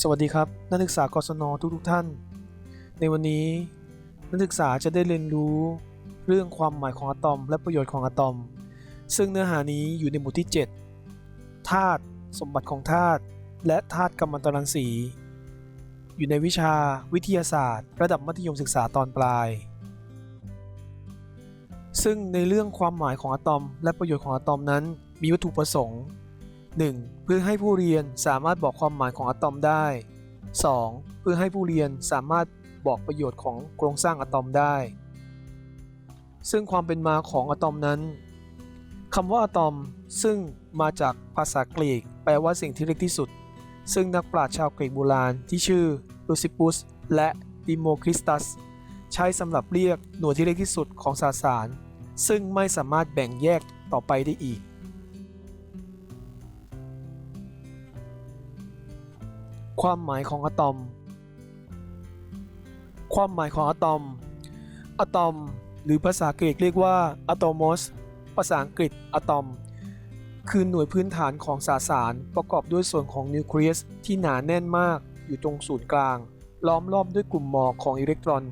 สวัสดีครับนักศึกษากศนทุกทุกท่าน ในวันนี้ นักศึกษาจะได้เรียนรู้เรื่องความหมายของอะตอม และประโยชน์ของอะตอม ซึ่งเนื้อหานี้อยู่ในหมวดที่ 7ธาตุสมบัติของธาตุและธาตุกัมมันตรังสี อยู่ในวิชาวิทยาศาสตร์ ระดับมัธยมศึกษาตอนปลาย ซึ่งในเรื่องความหมายของอะตอม และประโยชน์ของอะตอมนั้น มีวัตถุประสงค์ 1. เพื่อให้ผู้เรียนสามารถบอกความหมายของอะตอมได้ 2. เพื่อให้ผู้เรียนสามารถบอกประโยชน์ของโครงสร้างอะตอมได้ ซึ่งความเป็นมาของอะตอมนั้นคำว่าอะตอมซึ่งมาจากภาษากรีก แปลว่าสิ่งที่เล็กที่สุด ซึ่งนักปราชญ์ชาวกรีกโบราณที่ชื่อลูซิปุสและดิโมคริสตัส ใช้สำหรับเรียกหน่วยที่เล็กที่สุดของสสาร ซึ่งไม่สามารถแบ่งแยกต่อไปได้อีก ความหมายของอะตอม ความหมายของอะตอม อะตอม หรือภาษากรีกเรียกว่าอะโตมอสภาษาอังกฤษอะตอม คือหน่วยพื้นฐานของสสารประกอบด้วยส่วนของนิวเคลียสที่หนาแน่นมากอยู่ตรงศูนย์กลาง ล้อมรอบด้วยกลุ่มหมอกของอิเล็กตรอน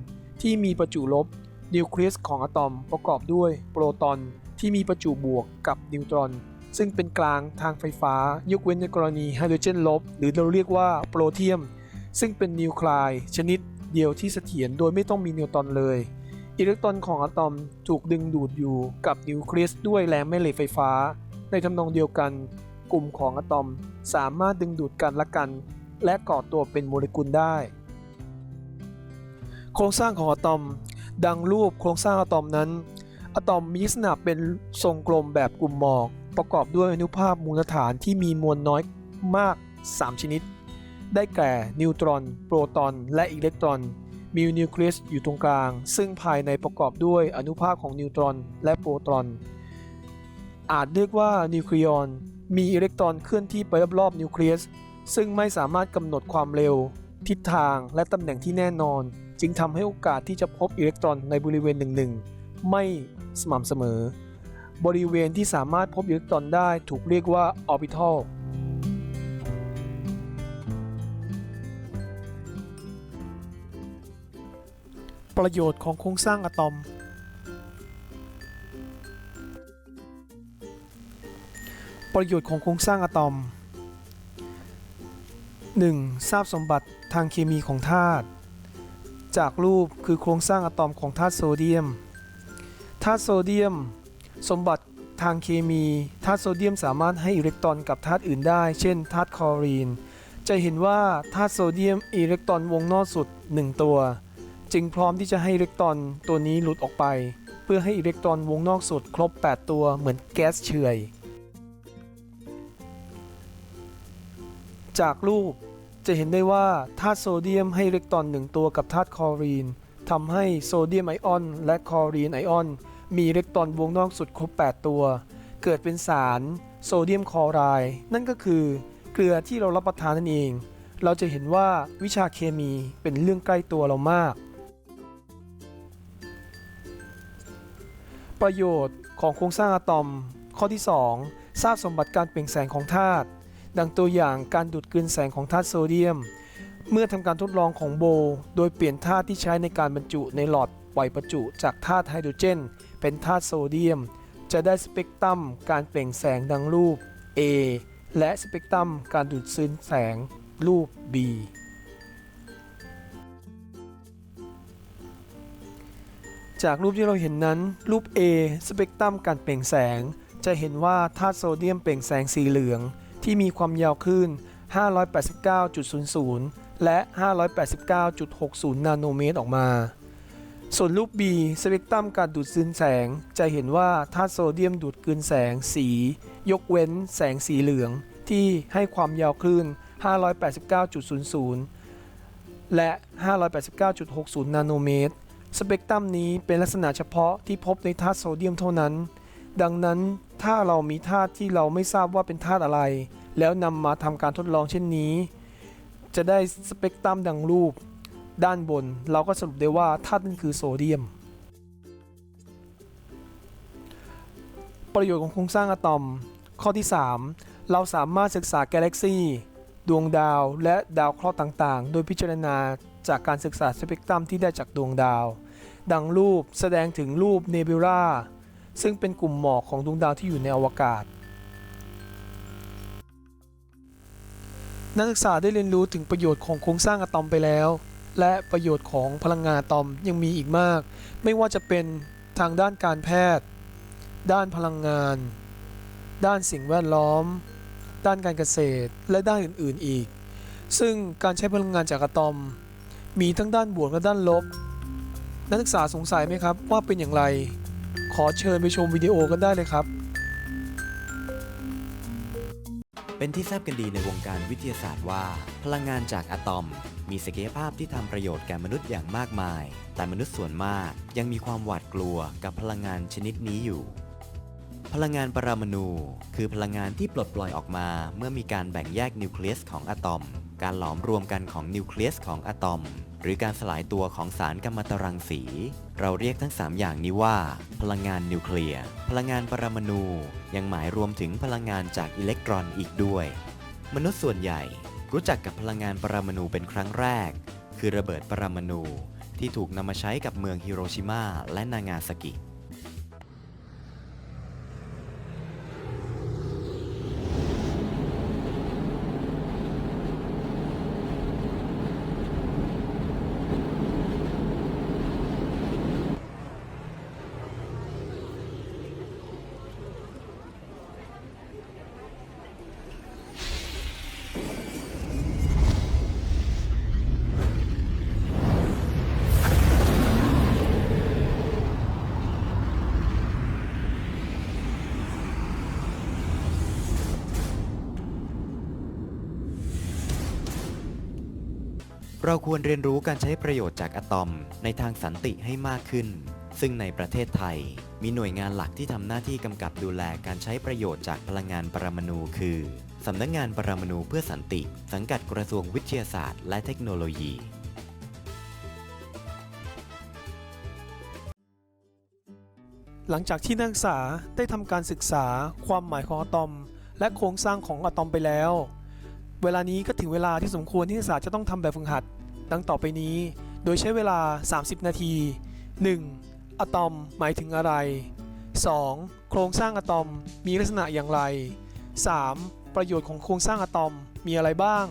ที่มีประจุลบ นิวเคลียสของอะตอมประกอบด้วยโปรตอนที่มีประจุบวกกับนิวตรอน ซึ่งเป็นกลางทางไฟฟ้า ยกเว้นในกรณีไฮโดรเจนลบ หรือเราเรียกว่าโปรเทียม ซึ่งเป็นนิวคลายชนิดเดียวที่เสถียรโดยไม่ต้องมีนิวตรอนเลย อิเล็กตรอนของอะตอมถูกดึงดูดอยู่กับนิวเคลียสด้วยแรงแม่เหล็กไฟฟ้า ในทำนองเดียวกัน กลุ่มของอะตอมสามารถดึงดูดกันและกัน และก่อตัวเป็นโมเลกุลได้ โครงสร้างของอะตอม ดังรูปโครงสร้างอะตอมนั้นอะตอมมีลักษณะเป็นทรงกลมแบบกลุ่มหมอก ประกอบด้วยอนุภาคมูลฐานที่มีมวลน้อยมาก 3 ชนิด ได้แก่นิวตรอน โปรตอน และอิเล็กตรอน มีนิวเคลียสอยู่ตรงกลาง ซึ่งภายในประกอบด้วยอนุภาคของนิวตรอนและโปรตอน อาจเรียกว่านิวเคลียนมีอิเล็กตรอนเคลื่อนที่ไปรอบๆนิวเคลียส ซึ่งไม่สามารถกำหนดความเร็ว ทิศทางและตำแหน่งที่แน่นอน จึงทำให้โอกาสที่จะพบอิเล็กตรอนในบริเวณหนึ่งๆไม่สม่ำเสมอ บริเวณที่สามารถพบอิเล็กตรอนได้ถูกเรียกว่าออร์บิทัลประโยชน์ของโครงสร้างอะตอม ประโยชน์ของโครงสร้างอะตอม 1. ทราบสมบัติทางเคมีของธาตุจากรูปคือโครงสร้างอะตอมของธาตุโซเดียม ธาตุโซเดียม สมบัติทางเคมีธาตุโซเดียมสามารถให้อิเล็กตรอนกับธาตุอื่นได้ เช่นธาตุคลอรีน จะเห็นว่าธาตุโซเดียมอิเล็กตรอนวงนอกสุด 1 ตัว จึงพร้อมที่จะให้อิเล็กตรอนตัวนี้หลุดออกไป เพื่อให้อิเล็กตรอนวงนอกสุด ครบ 8 ตัวเหมือนแก๊สเฉยจากรูปจะเห็นได้ว่าธาตุโซเดียมให้อิเล็กตรอนหนึ่งตัวกับธาตุคลอรีนทำให้โซเดียมไอออน และคลอรีนไอออน มีอิเล็กตรอนวงนอกสุดครบ 8 ตัว เกิดเป็นสารโซเดียมคลอไรด์นั่นก็คือเกลือที่เรารับประทานนั่นเอง เราจะเห็นว่าวิชาเคมีเป็นเรื่องใกล้ตัวเรามาก ประโยชน์ของโครงสร้างอะตอม ข้อที่ 2 ทราบสมบัติการเปล่งแสงของธาตุดังตัวอย่างการดูดกลืนแสงของธาตุโซเดียม เมื่อทำการทดลองของโบ โดยเปลี่ยนธาตุที่ใช้ในการบรรจุในหลอด ปล่อยประจุจากธาตุไฮโดรเจน เป็นธาตุโซเดียม จะได้สเปกตรัมการเปล่งแสงดังรูป A และสเปกตรัมการดูดซึมแสงรูป B จากรูปที่เราเห็นนั้น รูป A สเปกตรัมการเปล่งแสง จะเห็นว่าธาตุโซเดียมเปล่งแสงสีเหลือง ที่มีความยาวคลื่น 589.00 และ 589.60 นาโนเมตรออกมา ส่วนรูป B สเปกตรัมการดูดซึมแสง จะเห็นว่าธาตุโซเดียมดูดกลืนแสงสี ยกเว้นแสงสีเหลือง ที่ให้ความยาวคลื่น 589.00 และ 589.60 นาโนเมตร สเปกตรัมนี้เป็นลักษณะเฉพาะที่พบในธาตุโซเดียมเท่านั้น ดังนั้นถ้าเรามีธาตุที่เราไม่ทราบว่าเป็นธาตุอะไร แล้วนำมาทำการทดลองเช่นนี้ จะได้สเปกตรัมดังรูป ด้านบน เราก็สรุปได้ว่าธาตุนั้นคือโซเดียม ประโยชน์ของโครงสร้างอะตอม ข้อที่ 3 เราสามารถศึกษากาแล็กซีดวงดาวและดาวเคราะห์ต่างๆ โดยพิจารณาจากการศึกษาสเปกตรัมที่ได้จากดวงดาว ดังรูปแสดงถึงรูปเนบิวลาซึ่งเป็นกลุ่มหมอกของดวงดาวที่อยู่ในอวกาศ นักศึกษาได้เรียนรู้ถึงประโยชน์ของโครงสร้างอะตอมไปแล้ว และประโยชน์ของพลังงานอะตอมยังมีอีกมาก ไม่ว่าจะเป็นทางด้านการแพทย์ ด้านพลังงาน ด้านสิ่งแวดล้อม ด้านการเกษตร และด้านอื่น ๆ อีก ซึ่งการใช้พลังงานจากอะตอม มีทั้งด้านบวกและด้านลบ นักศึกษาสงสัยไหมครับว่าเป็นอย่างไร ขอเชิญไปชมวิดีโอกันได้เลยครับ เป็นที่ทราบกันดีในวงการวิทยาศาสตร์ว่า พลังงานจากอะตอม มีศักยภาพที่ทำประโยชน์แก่มนุษย์อย่างมากมาย แต่มนุษย์ส่วนมากยังมีความหวาดกลัวกับพลังงานชนิดนี้อยู่ พลังงานปรมาณูคือพลังงานที่ปลดปล่อยออกมา เมื่อมีการแบ่งแยกนิวเคลียสของอะตอม การหลอมรวมกันของนิวเคลียสของอะตอม หรือการสลายตัวของสารกัมมันตรังสี เราเรียกทั้ง 3 อย่างนี้ว่า พลังงานนิวเคลียร์พลังงานปรมาณูยังหมายรวมถึงพลังงานจากอิเล็กตรอนอีกด้วย มนุษย์ส่วนใหญ่รู้จักกับพลังงานปรมาณูเป็นครั้งแรก คือระเบิดปรมาณูที่ถูกนำมาใช้กับเมืองฮิโรชิมาและนางาซากิ เราควรเรียนรู้การใช้ประโยชน์จากอะตอมในทางสันติให้มากขึ้น ซึ่งในประเทศไทย มีหน่วยงานหลักที่ทำหน้าที่กำกับดูแลการใช้ประโยชน์จากพลังงานปรมาณูคือสำนักงงานปรมาณูเพื่อสันติ สังกัดกระทรวงวิทยาศาสตร์ และเทคโนโลยี หลังจากที่นักศึกษาได้ทำการศึกษาความหมายของอะตอม และโครงสร้างของอะตอมไปแล้ว เวลานี้ก็ถึงเวลาที่สมควรที่นักศึกษาจะต้องทำแบบฝึกหัด ดังต่อไปนี้ โดยใช้เวลา 30 นาที 1. อะตอมหมายถึงอะไร 2. โครงสร้างอะตอมมีลักษณะอย่างไร 3. ประโยชน์ของโครงสร้างอะตอมมีอะไรบ้าง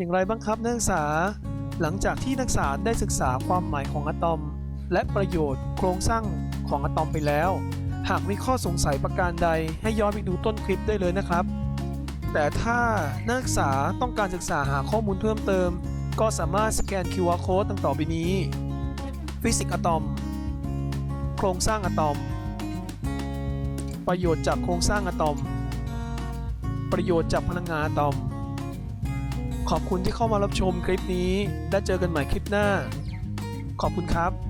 อย่างไรบ้างครับนักศึกษา หลังจากที่นักศึกษาได้ศึกษาความหมายของอะตอม และประโยชน์โครงสร้างของอะตอมไปแล้ว หากมีข้อสงสัยประการใดให้ย้อนไปดูต้นคลิปได้เลยนะครับ แต่ถ้านักศึกษาต้องการศึกษาหาข้อมูลเพิ่มเติม ก็สามารถสแกน QR code ดังต่อไปนี้ฟิสิกส์อะตอม โครงสร้างอะตอม ประโยชน์จากโครงสร้างอะตอม ประโยชน์จากพลังงานอะตอม ขอบคุณที่เข้ามารับชมคลิปนี้ และเจอกันใหม่คลิปหน้า ขอบคุณครับ